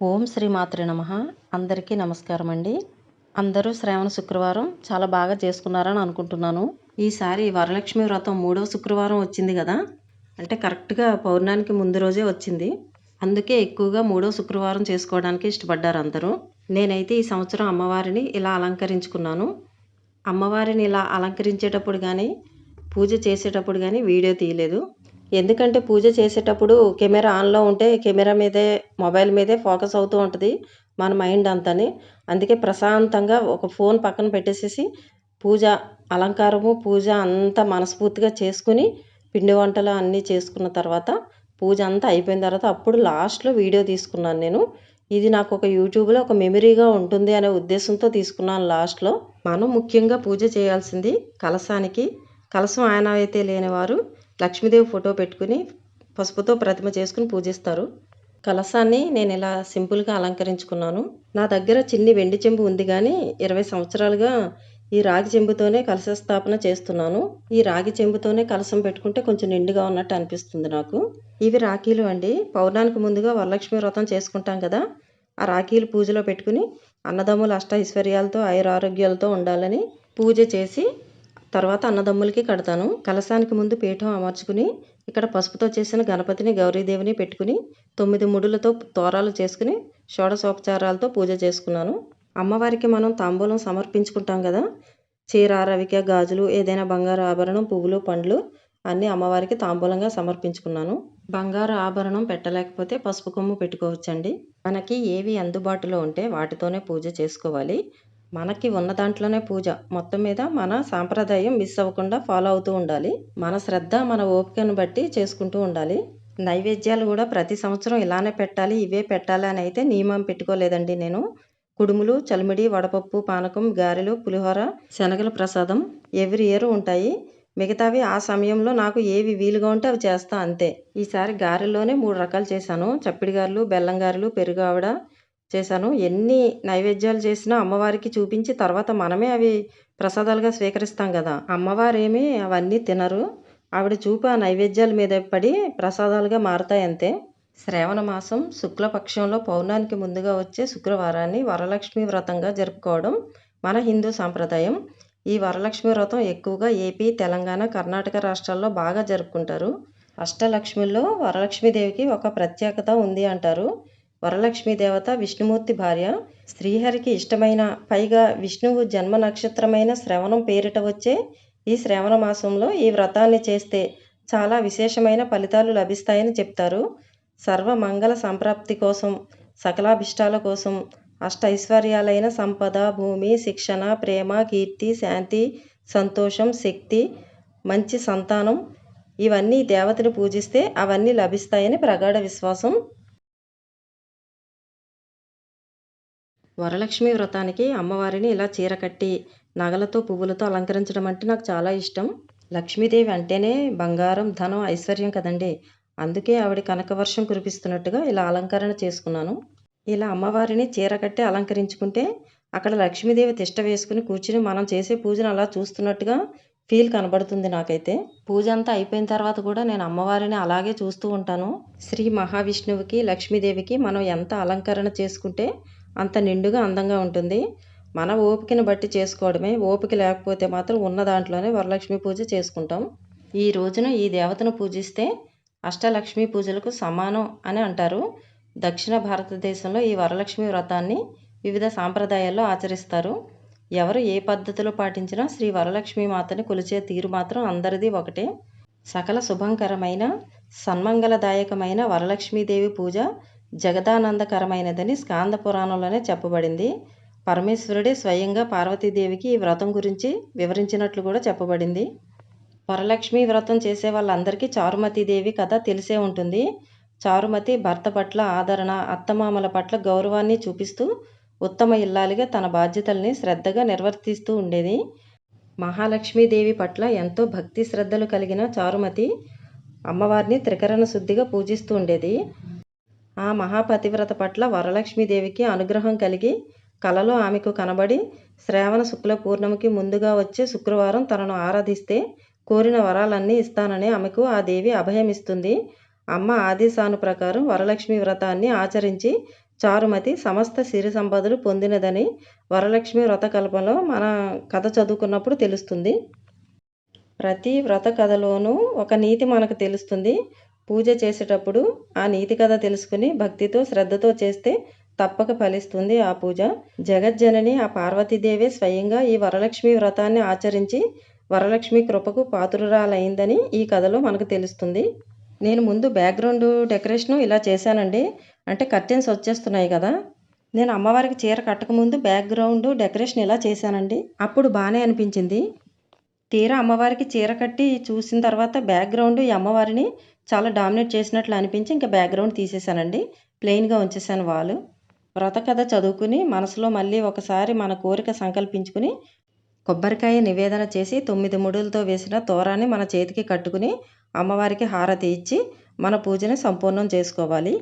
ఓం శ్రీ మాత్రే నమ. అందరికీ నమస్కారం అండి అందరూ శ్రావణ శుక్రవారం చాలా బాగా చేసుకున్నారని అనుకుంటున్నాను. ఈసారి వరలక్ష్మి వ్రతం మూడో శుక్రవారం వచ్చింది కదా? అంటే కరెక్ట్గా పౌర్ణానికి ముందు రోజే వచ్చింది. అందుకే ఎక్కువగా మూడో శుక్రవారం చేసుకోవడానికి ఇష్టపడ్డారు అందరూ. నేనైతే ఈ సంవత్సరం అమ్మవారిని ఇలా అలంకరించుకున్నాను. అమ్మవారిని ఇలా అలంకరించేటప్పుడు కానీ పూజ చేసేటప్పుడు కానీ వీడియో తీయలేదు. ఎందుకంటే పూజ చేసేటప్పుడు కెమెరా ఆన్లో ఉంటే కెమెరా మీదే మొబైల్ మీదే ఫోకస్ అవుతూ ఉంటుంది మన మైండ్ అంతని. అందుకే ప్రశాంతంగా ఒక ఫోన్ పక్కన పెట్టేసేసి పూజ అలంకారము పూజ అంతా మనస్ఫూర్తిగా చేసుకుని పిండి వంటలు అన్నీ చేసుకున్న తర్వాత పూజ అంతా అయిపోయిన తర్వాత అప్పుడు లాస్ట్లో వీడియో తీసుకున్నాను నేను. ఇది నాకు ఒక యూట్యూబ్లో ఒక మెమరీగా ఉంటుంది అనే ఉద్దేశంతో తీసుకున్నాను లాస్ట్లో. మనం ముఖ్యంగా పూజ చేయాల్సింది కలసానికి. కలసం ఆయన అయితే లేనివారు. లక్ష్మీదేవి ఫోటో పెట్టుకుని పసుపుతో ప్రతిమ చేసుకుని పూజిస్తారు. కలసాన్ని నేను ఇలా సింపుల్గా అలంకరించుకున్నాను. నా దగ్గర చిన్ని వెండి చెంబు ఉంది కానీ ఇరవై సంవత్సరాలుగా ఈ రాగి చెంబుతోనే కలశ స్థాపన చేస్తున్నాను. ఈ రాగి చెంబుతోనే కలసం పెట్టుకుంటే కొంచెం నిండుగా ఉన్నట్టు అనిపిస్తుంది నాకు. ఇవి రాఖీలు అండి. పౌర్ణానికి ముందుగా వరలక్ష్మి వ్రతం చేసుకుంటాం కదా ఆ రాఖీలు పూజలో పెట్టుకుని అన్నదమ్ముల అష్ట ఐశ్వర్యాలతో ఆయురారోగ్యాలతో ఉండాలని పూజ చేసి తర్వాత అన్నదమ్ములకి కడతాను. కలశానికి ముందు పీఠం అమర్చుకుని ఇక్కడ పసుపుతో చేసిన గణపతిని గౌరీదేవిని పెట్టుకుని తొమ్మిది ముడులతో తోరాలు చేసుకుని షోడశోపచారాలతో పూజ చేసుకున్నాను. అమ్మవారికి మనం తాంబూలం సమర్పించుకుంటాం కదా. చీర రవిక గాజులు ఏదైనా బంగారు ఆభరణం పువ్వులు పండ్లు అన్నీ అమ్మవారికి తాంబూలంగా సమర్పించుకున్నాను. బంగారు ఆభరణం పెట్టలేకపోతే పసుపు కొమ్ము పెట్టుకోవచ్చండి. మనకి ఏవి అందుబాటులో ఉంటే వాటితోనే పూజ చేసుకోవాలి. మనకి ఉన్న దాంట్లోనే పూజ. మొత్తం మీద మన సాంప్రదాయం మిస్ అవ్వకుండా ఫాలో అవుతూ ఉండాలి. మన శ్రద్ధ మన ఓపికను బట్టి చేసుకుంటూ ఉండాలి. నైవేద్యాలు కూడా ప్రతి సంవత్సరం ఇలానే పెట్టాలి ఇవే పెట్టాలి అని అయితే నియమం పెట్టుకోలేదండి నేను. కుడుములు చలిమిడి వడపప్పు పానకం గారెలు పులిహోర శనగల ప్రసాదం ఎవ్రీ ఇయర్ ఉంటాయి. మిగతావి ఆ సమయంలో నాకు ఏవి వీలుగా ఉంటే అవి చేస్తా అంతే. ఈసారి గారెల్లోనే మూడు రకాలు చేశాను. చప్పిడి గారెలు బెల్లం గారెలు పెరుగు ఆవిడ చేశాను. ఎన్ని నైవేద్యాలు చేసినా అమ్మవారికి చూపించి తర్వాత మనమే అవి ప్రసాదాలుగా స్వీకరిస్తాం కదా. అమ్మవారేమి అవన్నీ తినరు. ఆవిడ చూపు ఆ నైవేద్యాల మీద పడి ప్రసాదాలుగా మారతాయంతే శ్రావణ మాసం శుక్లపక్షంలో పౌర్ణానికి ముందుగా వచ్చే శుక్రవారాన్ని వరలక్ష్మి వ్రతంగా జరుపుకోవడం మన హిందూ సాంప్రదాయం. ఈ వరలక్ష్మి వ్రతం ఎక్కువగా ఏపీ తెలంగాణ కర్ణాటక రాష్ట్రాల్లో బాగా జరుపుకుంటారు. అష్టలక్ష్మిలో వరలక్ష్మీదేవికి ఒక ప్రత్యేకత ఉంది అంటారు. వరలక్ష్మి దేవత విష్ణుమూర్తి భార్య. శ్రీహరికి ఇష్టమైన పైగా విష్ణువు జన్మ నక్షత్రమైన శ్రవణం పేరిట వచ్చే ఈ శ్రవణ మాసంలో ఈ వ్రతాన్ని చేస్తే చాలా విశేషమైన ఫలితాలు లభిస్తాయని చెప్తారు. సర్వ మంగళ సంప్రాప్తి కోసం సకలాభిష్టాల కోసం అష్ట ఐశ్వర్యాలైన సంపద భూమి శిక్షణ ప్రేమ కీర్తి శాంతి సంతోషం శక్తి మంచి సంతానం ఇవన్నీ దేవతను పూజిస్తే అవన్నీ లభిస్తాయని ప్రగాఢ విశ్వాసం వరలక్ష్మి వ్రతానికి అమ్మవారిని ఇలా చీర కట్టి నగలతో పువ్వులతో అలంకరించడం అంటే నాకు చాలా ఇష్టం. లక్ష్మీదేవి అంటేనే బంగారం ధనం ఐశ్వర్యం కదండి. అందుకే ఆవిడ కనకవర్షం కురిపిస్తున్నట్టుగా ఇలా అలంకరణ చేసుకున్నాను. ఇలా అమ్మవారిని చీర కట్టి అలంకరించుకుంటే అక్కడ లక్ష్మీదేవి తిష్ట వేసుకుని కూర్చుని మనం చేసే పూజను అలా చూస్తున్నట్టుగా ఫీల్ కనబడుతుంది నాకైతే. పూజ అంతా అయిపోయిన తర్వాత కూడా నేను అమ్మవారిని అలాగే చూస్తూ ఉంటాను. శ్రీ మహావిష్ణువుకి లక్ష్మీదేవికి మనం ఎంత అలంకరణ చేసుకుంటే అంత నిండుగా అందంగా ఉంటుంది. మన ఓపికను బట్టి చేసుకోవడమే. ఓపిక లేకపోతే మాత్రం ఉన్న దాంట్లోనే వరలక్ష్మి పూజ చేసుకుంటాం. ఈ రోజున ఈ దేవతను పూజిస్తే అష్టలక్ష్మి పూజలకు సమానం అని అంటారు. దక్షిణ భారతదేశంలో ఈ వరలక్ష్మి వ్రతాన్ని వివిధ సాంప్రదాయాల్లో ఆచరిస్తారు. ఎవరు ఏ పద్ధతిలో పాటించినా శ్రీ వరలక్ష్మి మాతని కొలిచే తీరు మాత్రం అందరిది ఒకటే. సకల శుభంకరమైన సన్మంగళదాయకమైన వరలక్ష్మీదేవి పూజ జగదానందకరమైనదని స్కాంద పురాణంలోనే చెప్పబడింది. పరమేశ్వరుడే స్వయంగా పార్వతీదేవికి ఈ వ్రతం గురించి వివరించినట్లు కూడా చెప్పబడింది. వరలక్ష్మి వ్రతం చేసే వాళ్ళందరికీ చారుమతీదేవి కథ తెలిసే ఉంటుంది. చారుమతి భర్త పట్ల ఆదరణ అత్తమామల పట్ల గౌరవాన్ని చూపిస్తూ ఉత్తమ ఇల్లాలిగా తన బాధ్యతల్ని శ్రద్ధగా నిర్వర్తిస్తూ ఉండేది. మహాలక్ష్మీదేవి పట్ల ఎంతో భక్తి శ్రద్ధలు కలిగిన చారుమతి అమ్మవారిని త్రికరణ శుద్ధిగా పూజిస్తూ ఉండేది. ఆ మహాపతివ్రత పట్ల వరలక్ష్మీదేవికి అనుగ్రహం కలిగి కలలో ఆమెకు కనబడి శ్రావణ శుక్ల పూర్ణమికి ముందుగా వచ్చే శుక్రవారం తనను ఆరాధిస్తే కోరిన వరాలన్నీ ఇస్తానని ఆమెకు ఆ దేవి అభయమిస్తుంది. అమ్మ ఆదేశాను ప్రకారం వరలక్ష్మి వ్రతాన్ని ఆచరించి చారుమతి సమస్త సిరి సంపదలు పొందినదని వరలక్ష్మి వ్రత కల్పంలో మన కథ చదువుకున్నప్పుడు తెలుస్తుంది. ప్రతి వ్రత కథలోనూ ఒక నీతి మనకు తెలుస్తుంది. పూజ చేసేటప్పుడు ఆ నీతి కథ తెలుసుకుని భక్తితో శ్రద్ధతో చేస్తే తప్పక ఫలిస్తుంది ఆ పూజ. జగజ్జనని ఆ పార్వతీదేవే స్వయంగా ఈ వరలక్ష్మి వ్రతాన్ని ఆచరించి వరలక్ష్మి కృపకు పాత్రురాలైందని ఈ కథలో మనకు తెలుస్తుంది. నేను ముందు బ్యాక్గ్రౌండ్ డెకరేషన్ ఇలా చేశానండి. అంటే కర్టెన్స్ వచ్చేస్తున్నాయి కదా. నేను అమ్మవారికి చీర కట్టకముందు బ్యాక్గ్రౌండ్ డెకరేషన్ ఇలా చేశానండి. అప్పుడు బాగానే అనిపించింది. తీరా అమ్మవారికి చీర కట్టి చూసిన తర్వాత బ్యాక్గ్రౌండ్ ఈ అమ్మవారిని చాలా డామినేట్ చేసినట్లు అనిపించి ఇంకా బ్యాక్గ్రౌండ్ తీసేశానండి. ప్లెయిన్గా ఉంచేసాను వాళ్ళు వ్రత కథ చదువుకుని మనసులో మళ్ళీ ఒకసారి మన కోరిక సంకల్పించుకుని కొబ్బరికాయ నివేదన చేసి తొమ్మిది ముడులతో వేసిన తోరాన్ని మన చేతికి కట్టుకుని అమ్మవారికి హారతి ఇచ్చి మన పూజని సంపూర్ణం చేసుకోవాలి.